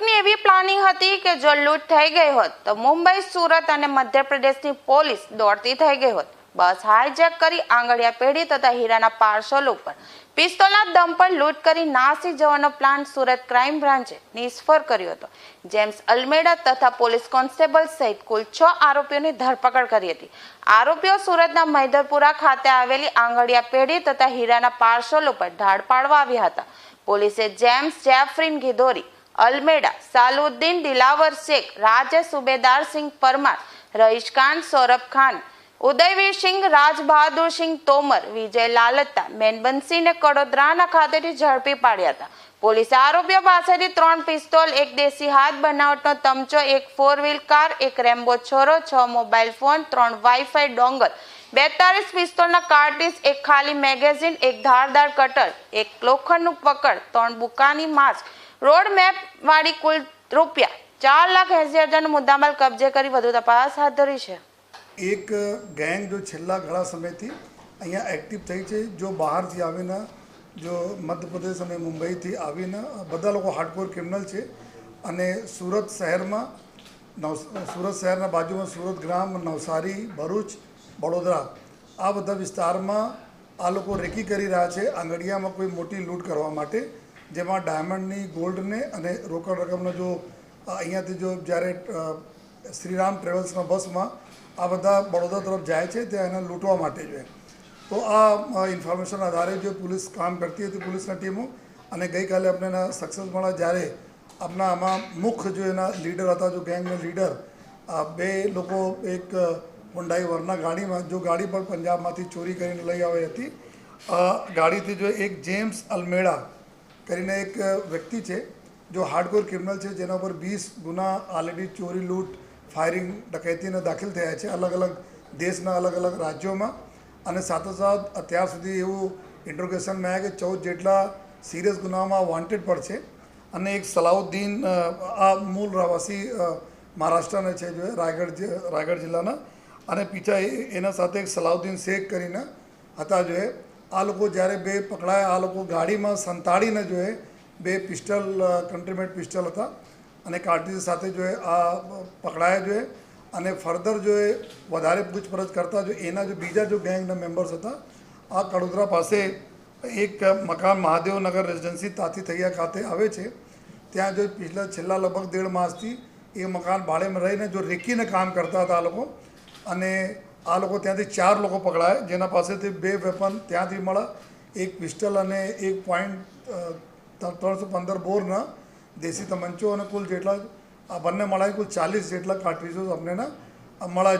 હતી કે જો લૂંટ થઈ ગઈ હોત તો મુંબઈ, સુરત અને મધ્યપ્રદેશની પોલીસ દોડતી થઈ ગઈ હોત. બસ હાઈજેક કરી આંગળિયા પેઢી તથા હીરાના પાર્સલ ઉપર. પિસ્તોલના દમ પર લૂંટ કરી નાસી જવાનો પ્લાન સુરત ક્રાઇમ બ્રાન્ચે નિષ્ફળ કર્યો હતો. જેમ્સ અલમેડા તથા પોલીસ કોન્સ્ટેબલ સહિત કુલ છ આરોપીઓની ધરપકડ કરી હતી. આરોપીઓ સુરતના મૈદરપુરા ખાતે આવેલી આંગળિયા પેઢી તથા હીરાના પાર્સલ ઉપર ઢાળ પાડવા આવ્યા હતા. પોલીસે જેમ્સ જેફરીન ગિદોરી અલમેડા, સાલુદ્દીન, દિલાવર શેખ રાજ સુબેદાર સિંહ પરમાર રહીશ ખાન સૌરભ ખાન, ઉદયવીર સિંહ રાજબહાદુર સિંહ તોમર, વિજય લાલતા મેનબનસિંહને કડોદરાના ખાતેથી ઝડપી પાડ્યા હતા. પોલીસે આરોપીઓ પાસેથી ત્રણ પિસ્તોલ, એક દેશી હાથ બનાવટનો તમચો એક ફોર વ્હીલ કાર, એક રેમ્બો છોરો, છ મોબાઈલ ફોન, ત્રણ વાઈફાઈ ડોંગર બેતાલીસ પિસ્તોલના કાર્ટીસ એક ખાલી મેગેઝીન એક ધારદાર કટર એક લોખંડનું પકડ, ત્રણ બુકાની માસ્ક રોડ મેપ વાળી કુલ રૂપિયા ચાર લાખ એસી હજારનો મુદ્દામાલ કબજે કરી વધુ તપાસ હાથ ધરી છે. એક ગેંગ જો છેલ્લા ઘણા સમયથી અહીંયા એક્ટિવ થઈ છે, જો બહારથી આવીને, જો મધ્યપ્રદેશ અને મુંબઈથી આવીને, બધા લોકો હાર્ડકોર ક્રિમિનલ છે. અને સુરત શહેરમાં નવ, સુરત શહેરના બાજુમાં સુરત ગ્રામ, નવસારી, ભરૂચ વડોદરા. આ બધા વિસ્તારમાં આ લોકો રેકી કરી રહ્યા છે આંગળીયામાં કોઈ મોટી લૂંટ કરવા માટે, જેમાં ડાયમંડની, ગોલ્ડને અને રોકડ રકમનો જો અહીંયાથી જો જ્યારે શ્રીરામ ટ્રેવલ્સના બસમાં આ બધા બડોદરા તરફ જાય છે, ત્યાં એને લૂંટવા માટે જોઈએ તો આ ઇન્ફોર્મેશન આધારે જો પોલીસ કામ કરતી હતી પોલીસની ટીમો, અને ગઈકાલે આપણે એના સક્સેસ મળ્યા જ્યારે આપણા આમાં મુખ્ય જો એના લીડર હતા, જો ગેંગના લીડર બે લોકો, એક હોન્ડાઈ વરના ગાડીમાં, જો ગાડી પણ પંજાબમાંથી ચોરી કરીને લઈ આવી હતી. ગાડીથી જો એક જેમ્સ અલમેડા કરીને એક વ્યક્તિ છે, જો હાર્ડકોર ક્રિમિનલ છે, જેના ઉપર વીસ ગુના ઓલરેડી ચોરી, લૂંટ ફાયરિંગ ડકૈતીને દાખલ થયા છે અલગ અલગ દેશના અલગ અલગ રાજ્યોમાં. અને સાથોસાથ અત્યાર સુધી એવું ઇન્ટ્રોગેશનમાં આવ્યા કે ચૌદ જેટલા સિરિયસ ગુનામાં વોન્ટેડ પણ છે. અને એક સલાઉદ્દીન આ મૂળ રહેવાસી મહારાષ્ટ્રના છે, જો રાયગઢ રાયગઢ જિલ્લાના અને પીછા એ- એના સાથે એક સલાઉદ્દીન શેખ કરીને હતા જોઈએ આ લોકો જ્યારે બે પકડાયા, આ લોકો ગાડીમાં સંતાડીને જોઈએ બે પિસ્ટલ કન્ટ્રીમેટ પિસ્ટલ હતા અને કાર્ટીજ સાથે જોઈએ આ પકડાયા જોઈએ અને ફર્ધર જો વધારે પૂછપરછ કરતા જો એના જો બીજા જો ગેંગના મેમ્બર્સ હતા, આ કડોદરા પાસે એક મકાન મહાદેવનગર રેસિડેન્સી તાથી થૈયા ખાતે આવે છે. ત્યાં જો પિછલા છેલ્લા લગભગ દેઢ માસથી એ મકાન ભાડેમાં રહીને જો રેકીને કામ કરતા હતા આ લોકો અને આ લોકો ત્યાંથી ચાર લોકો પકડાયા. જેના પાસેથી બે વેપન ત્યાંથી મળ્યા એક પિસ્ટલ અને એક પોઈન્ટ ત્રણસો પંદર બોરના દેશી તમંચો અને કુલ જેટલા આ બંને મળાય કુલ ચાલીસ જેટલા કાર્ટ્રીજો અમને મળ્યા